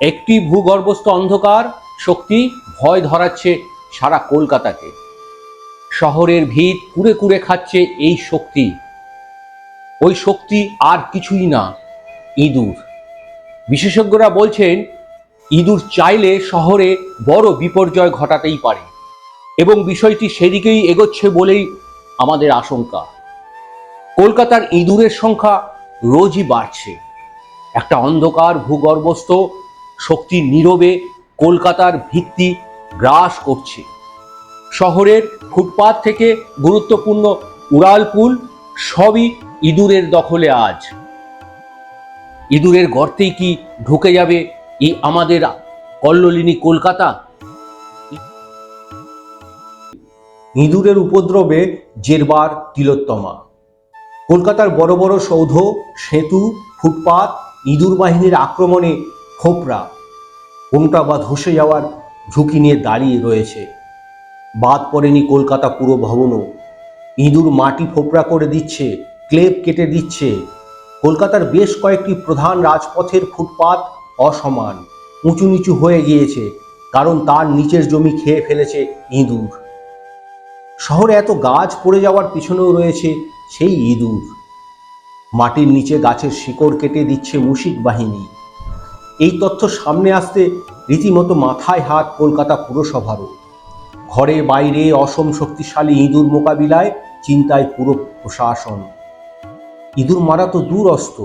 একটি ভূগর্ভস্থ অন্ধকার শক্তি ভয় ধরাচ্ছে সারা কলকাতাকে। শহরের ভিত কুড়ে কুড়ে খাচ্ছে এই শক্তি। ওই শক্তি আর কিছুই না, ইঁদুর। বিশেষজ্ঞরা বলছেন, ইঁদুর চাইলে শহরে বড় বিপর্যয় ঘটাতেই পারে এবং বিষয়টি সেদিকেই এগোচ্ছে বলেই আমাদের আশঙ্কা। কলকাতার ইঁদুরের সংখ্যা রোজই বাড়ছে। একটা অন্ধকার ভূগর্ভস্থ শক্তি নীরবে কলকাতার ভিত্তি গ্রাস করছে। শহরের ফুটপাত থেকে গুরুত্বপূর্ণ উড়ালপুল সবই ইঁদুরের দখলে আজ। ইঁদুরের গর্তেই কি ঢুকে যাবে এই আমাদের কল্লোলিনী কলকাতা? ইঁদুরের উপদ্রবে জেরবার তিলোত্তমা। কলকাতার বড় বড় সৌধ, সেতু, ফুটপাত, ইঁদুর বাহিনীর আক্রমণে খোপরা কোনটা বা ধসে যাওয়ার ঝুঁকি নিয়ে দাঁড়িয়ে রয়েছে। বাদ পড়েনি কলকাতা পুরো ভবনও। ইঁদুর মাটি ফোপরা করে দিচ্ছে, ক্লেপ কেটে দিচ্ছে। কলকাতার বেশ কয়েকটি প্রধান রাজপথের ফুটপাত অসমান, উঁচু নিচু হয়ে গিয়েছে, কারণ তার নিচের জমি খেয়ে ফেলেছে ইঁদুর। শহরে এত গাছ পড়ে যাওয়ার পিছনেও রয়েছে সেই ইঁদুর। মাটির নিচে গাছের শিকড় কেটে দিচ্ছে মুশিক বাহিনী। এই তথ্য সামনে আসতে রীতিমতো মাথায় হাত কলকাতা পুরসভারও। ঘরে বাইরে অসম শক্তিশালী ইঁদুর মোকাবিলায় চিন্তায় পুরো প্রশাসন। ইঁদুর মারা তো দূর অস্ত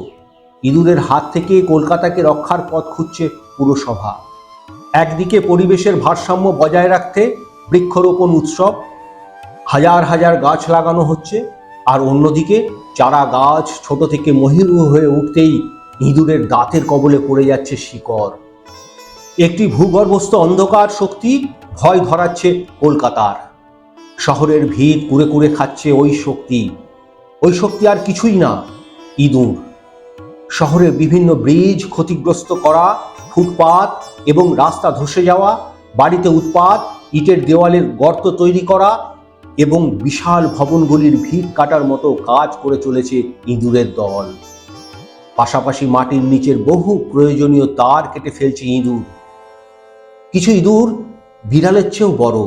ইঁদুরের হাত থেকে কলকাতাকে রক্ষার পথ খুঁজছে পুরসভা। একদিকে পরিবেশের ভারসাম্য বজায় রাখতে বৃক্ষরোপণ উৎসব, হাজার হাজার গাছ লাগানো হচ্ছে, আর অন্যদিকে চারা গাছ ছোট থেকে মহিরু হয়ে উঠতেই ইঁদুরের দাঁতের কবলে পড়ে যাচ্ছে শিকড়। একটি ভূগর্ভস্থ অন্ধকার শক্তি ভয় ধরাচ্ছে কলকাতার। শহরের ভিড় কুড়ে কুড়ে খাচ্ছে ওই শক্তি। ওই শক্তি আর কিছুই না, ইঁদুর। শহরের বিভিন্ন ব্রিজ ক্ষতিগ্রস্ত করা, ফুটপাত এবং রাস্তা ধসে যাওয়া, বাড়িতে উৎপাত, ইটের দেওয়ালের গর্ত তৈরি করা এবং বিশাল ভবনগুলির ভিড় কাটার মতো কাজ করে চলেছে ইঁদুরের দল। পাশাপাশি মাটির নিচের বহু প্রয়োজনীয় তার কেটে ফেলছে ইঁদুর। কিছু ইঁদুর বিড়ালের চেয়েও বড়।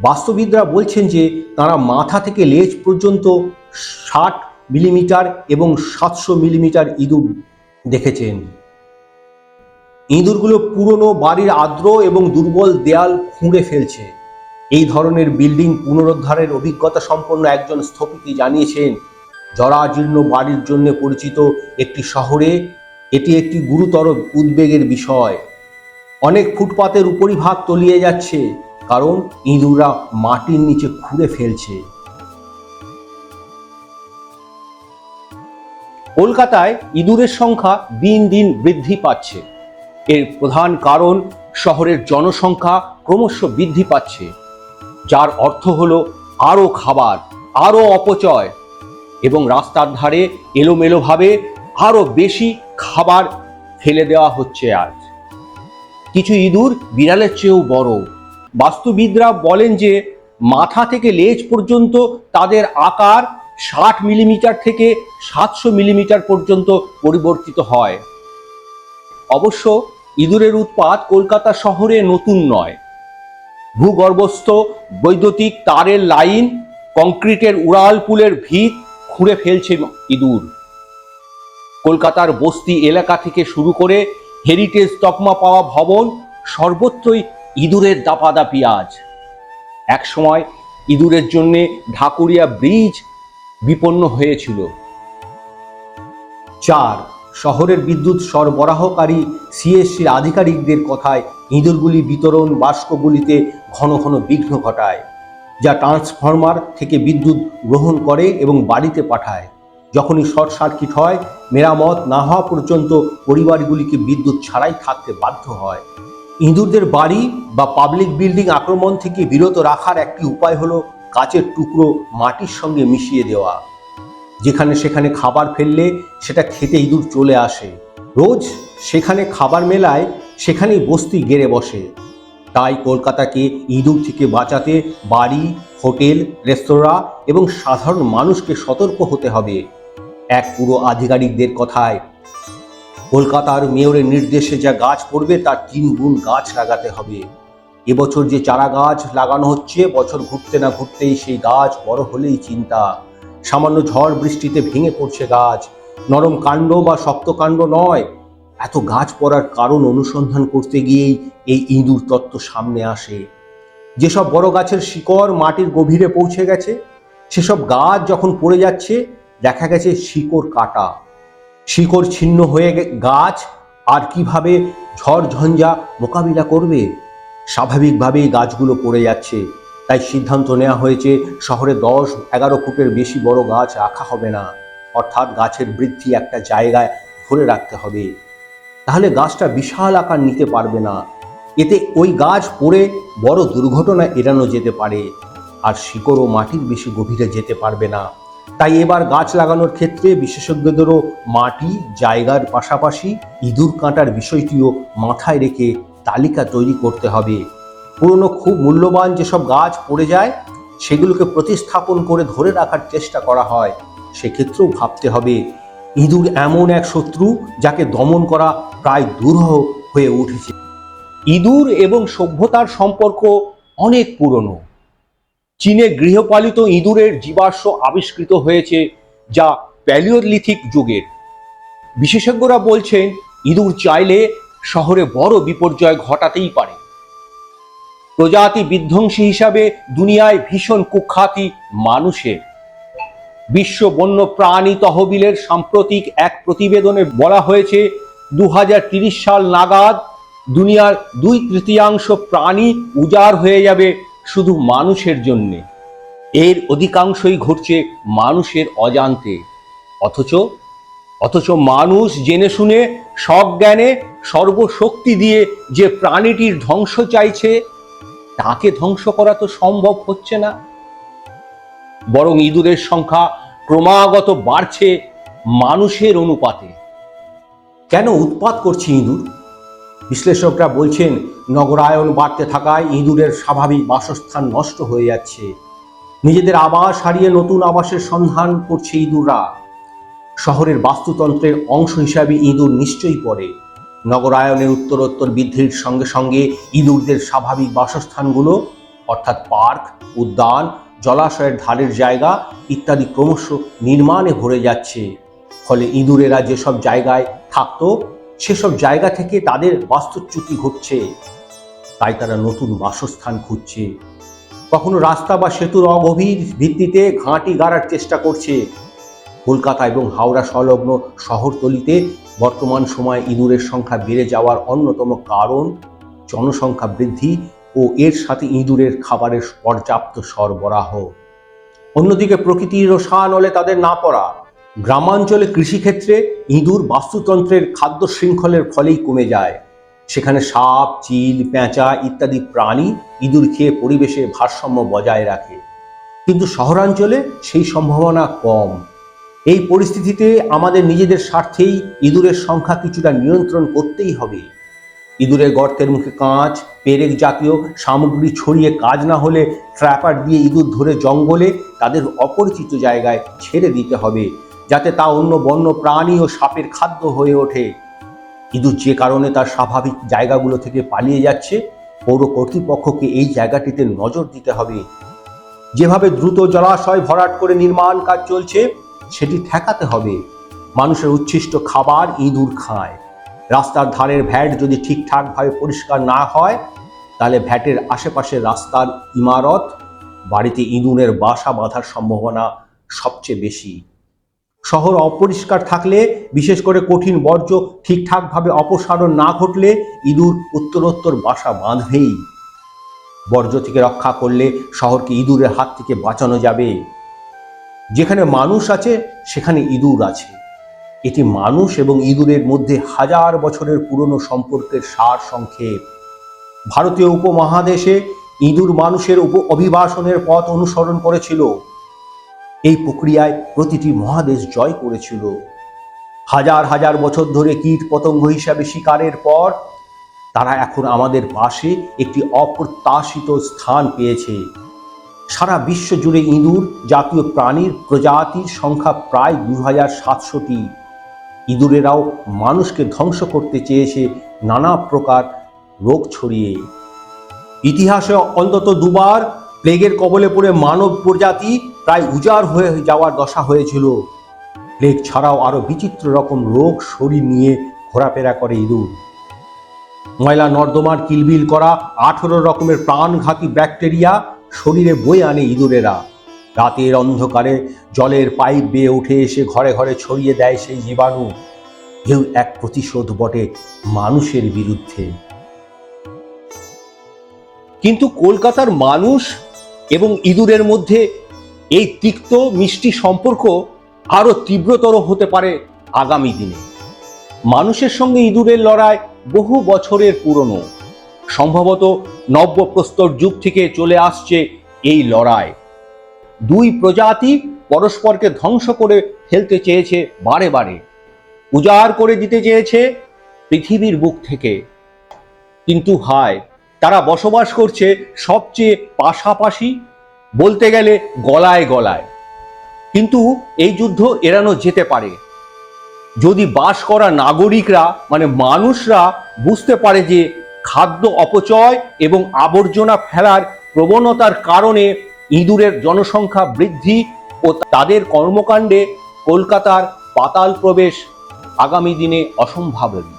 বাস্তুবিদরা বলছেন যে, তারা মাথা থেকে লেজ পর্যন্ত ষাট মিলিমিটার এবং সাতশো মিলিমিটার ইঁদুর দেখেছেন। ইঁদুরগুলো পুরনো বাড়ির আর্দ্র এবং দুর্বল দেয়াল খুঁড়ে ফেলছে। এই ধরনের বিল্ডিং পুনরুদ্ধারের অভিজ্ঞতা সম্পন্ন একজন স্থপতি জানিয়েছেন জরাজীর্ণ বাড়ির জন্য পরিচিত একটি শহরে এটি একটি গুরুতর উদ্বেগের বিষয়। অনেক ফুটপাতের উপরিভাগ তলিয়ে যাচ্ছে, কারণ ইঁদুররা মাটির নিচে খুঁড়ে ফেলছে। কলকাতায় ইঁদুরের সংখ্যা দিন দিন বৃদ্ধি পাচ্ছে। এর প্রধান কারণ শহরের জনসংখ্যা ক্রমশ বৃদ্ধি পাচ্ছে, যার অর্থ হলো আরও খাবার, আরও অপচয়। এবং রাস্তার ধারে এলোমেলোভাবে আরও বেশি খাবার ফেলে দেওয়া হচ্ছে আজ। কিছু ইঁদুর বিড়ালের চেয়েও বড়। বাস্তুবিদরা বলেন যে, মাথা থেকে লেজ পর্যন্ত তাদের আকার ষাট মিলিমিটার থেকে সাতশো মিলিমিটার পর্যন্ত পরিবর্তিত হয়। অবশ্য ইঁদুরের উৎপাত কলকাতা শহরে নতুন নয়। ভূগর্ভস্থ বৈদ্যুতিক তারের লাইন, কংক্রিটের উড়াল পুলের ভিত খুঁড়ে ফেলছে ইঁদুর। কলকাতার বস্তি এলাকা থেকে শুরু করে হেরিটেজ তকমা পাওয়া ভবন, সর্বত্রই ইঁদুরের দাপাদাপি আজ। একসময় ইঁদুরের জন্যে ঢাকুরিয়া ব্রিজ বিপন্ন হয়েছিল। চার, শহরের বিদ্যুৎ সরবরাহকারী সিএসসির আধিকারিকদের কথায় ইঁদুরগুলি বিতরণ বাষ্পগুলিতে ঘন ঘন বিঘ্ন ঘটায়। যা ট্রান্সফরমার থেকে বিদ্যুৎ গ্রহণ করে এবং বাড়িতে পাঠায়। যখনই শর্ট সার্কিট হয়, মেরামত না হওয়া পর্যন্ত পরিবারগুলিকে বিদ্যুৎ ছাড়াই থাকতে বাধ্য হয়। ইঁদুরদের বাড়ি বা পাবলিক বিল্ডিং আক্রমণ থেকে বিরত রাখার একটি উপায় হলো কাচের টুকরো মাটির সঙ্গে মিশিয়ে দেওয়া। যেখানে সেখানে খাবার ফেললে সেটা খেতে ইঁদুর চলে আসে। রোজ সেখানে খাবার মেলায় সেখানেই বস্তি গেড়ে বসে। তাই কলকাতাকে ইঁদুর থেকে বাঁচাতে বাড়ি, হোটেল, রেস্তোরাঁ এবং সাধারণ মানুষকে সতর্ক হতে হবে। এক পুরো আধিকারিকদের কথায়, কলকাতার মেয়রের নির্দেশে যা গাছ পড়বে তার তিন গুণ গাছ লাগাতে হবে। এবছর যে চারা গাছ লাগানো হচ্ছে, বছর ঘুরতে না ঘুরতেই সেই গাছ বড় হলেই চিন্তা। সামান্য ঝড় বৃষ্টিতে ভেঙে পড়ছে গাছ। নরম কাণ্ড বা শক্ত কাণ্ড নয় এত গাছ পড়ার কারণ অনুসন্ধান করতে গিয়েই এই ইঁদুর তত্ত্ব সামনে আসে। যেসব বড় গাছের শিকড় মাটির গভীরে পৌঁছে গেছে, সেসব গাছ যখন পড়ে যাচ্ছে, দেখা গেছে শিকড় কাটা। শিকড় ছিন্ন হয়ে গাছ আর কীভাবে ঝড় ঝঞ্ঝা মোকাবিলা করবে? স্বাভাবিকভাবেই গাছগুলো পড়ে যাচ্ছে। তাই সিদ্ধান্ত নেওয়া হয়েছে, শহরে দশ এগারো ফুটের বেশি বড় গাছ রাখা হবে না। অর্থাৎ গাছের বৃদ্ধি একটা জায়গায় ধরে রাখতে হবে। তাহলে গাছটা বিশাল আকার নিতে পারবে না। এতে ওই গাছ পড়ে বড় দুর্ঘটনা এড়ানো যেতে পারে আর শিকড়ও মাটির বেশি গভীরে যেতে পারবে না। তাই এবার গাছ লাগানোর ক্ষেত্রে বিশেষজ্ঞদেরও মাটি, জায়গার পাশাপাশি ইঁদুর কাঁটার বিষয়টিও মাথায় রেখে তালিকা তৈরি করতে হবে। পুরনো খুব মূল্যবান যেসব গাছ পড়ে যায়, সেগুলোকে প্রতিস্থাপন করে ধরে রাখার চেষ্টা করা হয়। সেক্ষেত্রেও ভাবতে হবে ইঁদুর এমন এক শত্রু যাকে দমন করা প্রায় দুরূহ হয়ে উঠেছে। ইঁদুর এবং সভ্যতার সম্পর্ক অনেক পুরনো। চীনে গৃহপালিত ইঁদুরের জীবাশ্ম আবিষ্কৃত হয়েছে যা প্যালিওলিথিক যুগের। বিশেষজ্ঞরা বলছেন, ইঁদুর চাইলে শহরে বড় বিপর্যয় ঘটাতেই পারে। প্রজাতি বিধ্বংসী হিসাবে দুনিয়ায় ভীষণ কুখ্যাতি মানুষের। বিশ্ব বন্য প্রাণী তহবিলের সাম্প্রতিক এক প্রতিবেদনে বলা হয়েছে দু সাল নাগাদ দুনিয়ার দুই তৃতীয়াংশ প্রাণী উজাড় হয়ে যাবে শুধু মানুষের জন্যে। এর অধিকাংশই ঘটছে মানুষের অজান্তে। অথচ অথচ মানুষ জেনে শুনে সজ্ঞানে সর্বশক্তি দিয়ে যে প্রাণীটির ধ্বংস চাইছে, তাকে ধ্বংস করা তো সম্ভব হচ্ছে না। বরং ইঁদুরের সংখ্যা ক্রমাগত বাড়ছে মানুষের অনুপাতে। কেন উৎপাত করছে ইঁদুর? বিশ্লেষকরা বলছেন, নগরায়ন বাড়তে থাকায় ইঁদুরের স্বাভাবিক বাসস্থান নষ্ট হয়ে যাচ্ছে। নিজেদের আবাস হারিয়ে নতুন আবাসের সন্ধান করছে ইঁদুররা। শহরের বাস্তুতন্ত্রের অংশ হিসাবে ইঁদুর নিশ্চয়ই পড়ে। নগরায়নের উত্তরোত্তর বৃদ্ধির সঙ্গে সঙ্গে ইঁদুরদের স্বাভাবিক বাসস্থানগুলো, অর্থাৎ পার্ক, উদ্যান জলাশয়ের ধারের জায়গা ইত্যাদি ক্রমশ নির্মাণে ভরে যাচ্ছে। ফলে ইঁদুরেরা যেসব জায়গায় থাকতো, সেসব জায়গা থেকে তাদের বাস্তুচ্যুতি ঘটছে। তাই তারা নতুন বাসস্থান খুঁজছে। কখনো রাস্তা বা সেতুর অগভীর ভিত্তিতে ঘাঁটি গাড়ার চেষ্টা করছে। কলকাতা এবং হাওড়া সংলগ্ন শহরতলিতে বর্তমান সময়ে ইঁদুরের সংখ্যা বেড়ে যাওয়ার অন্যতম কারণ, জনসংখ্যা বৃদ্ধি ও এর সাথে ইঁদুরের খাবারের পর্যাপ্ত সরবরাহ। অন্যদিকে প্রকৃতির রসায়নলে তাদের না পড়া। গ্রামাঞ্চলে কৃষিক্ষেত্রে ইঁদুর বাস্তুতন্ত্রের খাদ্য শৃঙ্খলের ফলেই কমে যায়। সেখানে সাপ, চিল, পেঁচা ইত্যাদি প্রাণী ইঁদুর খেয়ে পরিবেশের ভারসাম্য বজায় রাখে। কিন্তু শহরাঞ্চলে সেই সম্ভাবনা কম। এই পরিস্থিতিতে আমাদের নিজেদের স্বার্থেই ইঁদুরের সংখ্যা কিছুটা নিয়ন্ত্রণ করতেই হবে। ইঁদুরের গর্তের মুখে কাঁচ, পেরেক জাতীয় সামগ্রী ছড়িয়ে কাজ না হলে ট্র্যাপার দিয়ে ইঁদুর ধরে জঙ্গলে তাদের অপরিচিত জায়গায় ছেড়ে দিতে হবে, যাতে তা অন্য বন্য প্রাণী ও সাপের খাদ্য হয়ে ওঠে। ইঁদুর যে কারণে তার স্বাভাবিক জায়গাগুলো থেকে পালিয়ে যাচ্ছে, পৌর কর্তৃপক্ষকে এই জায়গাটিতে নজর দিতে হবে। যেভাবে দ্রুত জলাশয় ভরাট করে নির্মাণ কাজ চলছে, সেটি ঠেকাতে হবে। মানুষের উচ্ছিষ্ট খাবার ইঁদুর খায়। রাস্তার ধারের ভ্যাট যদি ঠিকঠাকভাবে পরিষ্কার না হয়, তাহলে ভ্যাটের আশেপাশে রাস্তার ইমারত, বাড়িতে ইঁদুরের বাসা বাঁধার সম্ভাবনা সবচেয়ে বেশি। শহর অপরিষ্কার থাকলে, বিশেষ করে কঠিন বর্জ্য ঠিকঠাকভাবে অপসারণ না ঘটলে ইঁদুর উত্তরোত্তর বাসা বাঁধবেই। বর্জ্য থেকে রক্ষা করলে শহরকে ইঁদুরের হাত থেকে বাঁচানো যাবে। যেখানে মানুষ আছে, সেখানে ইঁদুর আছে। এটি মানুষ এবং ইঁদুরের মধ্যে হাজার বছরের পুরনো সম্পর্কের সার সংক্ষেপ। ভারতীয় উপমহাদেশে ইঁদুর মানুষের উপ অভিবাসনের পথ অনুসরণ করেছিল। এই প্রক্রিয়ায় প্রতিটি মহাদেশ জয় করেছিল। হাজার হাজার বছর ধরে কীট পতঙ্গ হিসাবে শিকারের পর তারা এখন আমাদের পাশে একটি অপ্রত্যাশিত স্থান পেয়েছে। সারা বিশ্ব জুড়ে ইঁদুর জাতীয় প্রাণীর প্রজাতির সংখ্যা প্রায় দু হাজার সাতশোটি। ইঁদুরেরাও মানুষকে ধ্বংস করতে চেয়েছে নানা প্রকার রোগ ছড়িয়ে। ইতিহাসে অন্তত দুবার প্লেগের কবলে পড়ে মানব প্রজাতি প্রায় উজাড় হয়ে যাওয়ার দশা হয়েছিল। প্লেগ ছাড়াও আরও বিচিত্র রকম রোগ শরীর নিয়ে ঘোরাফেরা করে ইঁদুর। ময়লা নর্দমার কিলবিল করা আঠেরো রকমের প্রাণঘাতী ব্যাকটেরিয়া শরীরে বয়ে আনে ইঁদুরেরা। রাতের অন্ধকারে জলের পাইপ বেয়ে উঠে এসে ঘরে ঘরে ছড়িয়ে দেয় সেই জীবাণু। এও এক প্রতিশোধ বটে মানুষের বিরুদ্ধে। কিন্তু কলকাতার মানুষ এবং ইঁদুরের মধ্যে এই তিক্ত মিষ্টি সম্পর্ক আরও তীব্রতর হতে পারে আগামী দিনে। মানুষের সঙ্গে ইঁদুরের লড়াই বহু বছরের পুরনো। সম্ভবত নব্যপ্রস্তর যুগ থেকে চলে আসছে এই লড়াই। দুই প্রজাতি পরস্পরকে ধ্বংস করে ফেলতে চেয়েছে বারে বারে। উজাড় করে দিতে চেয়েছে পৃথিবীর বুক থেকে। কিন্তু হায়, তারা বসবাস করছে সবচেয়ে পাশাপাশি, বলতে গেলে গলায় গলায়। কিন্তু এই যুদ্ধ এড়ানো যেতে পারে। যদি বাস করা নাগরিকরা মানে মানুষরা, বুঝতে পারে যে খাদ্য অপচয় এবং আবর্জনা ফেলার প্রবণতার কারণে ইঁদুরের জনসংখ্যা বৃদ্ধি ও তাদের কর্মকাণ্ডে কলকাতার পাতাল প্রবেশ আগামী দিনে অসম্ভাবনী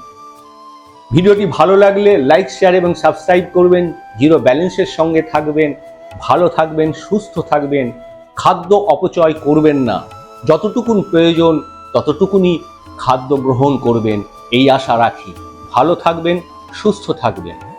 ভিডিওটি ভালো লাগলে লাইক, শেয়ার এবং সাবস্ক্রাইব করবেন। জিরো ব্যালেন্সের সঙ্গে থাকবেন, ভালো থাকবেন, সুস্থ থাকবেন, খাদ্য অপচয় করবেন না। যতটুকুন প্রয়োজন ততটুকুনি খাদ্য গ্রহণ করবেন, এই আশা রাখি। ভালো থাকবেন, সুস্থ থাকবেন।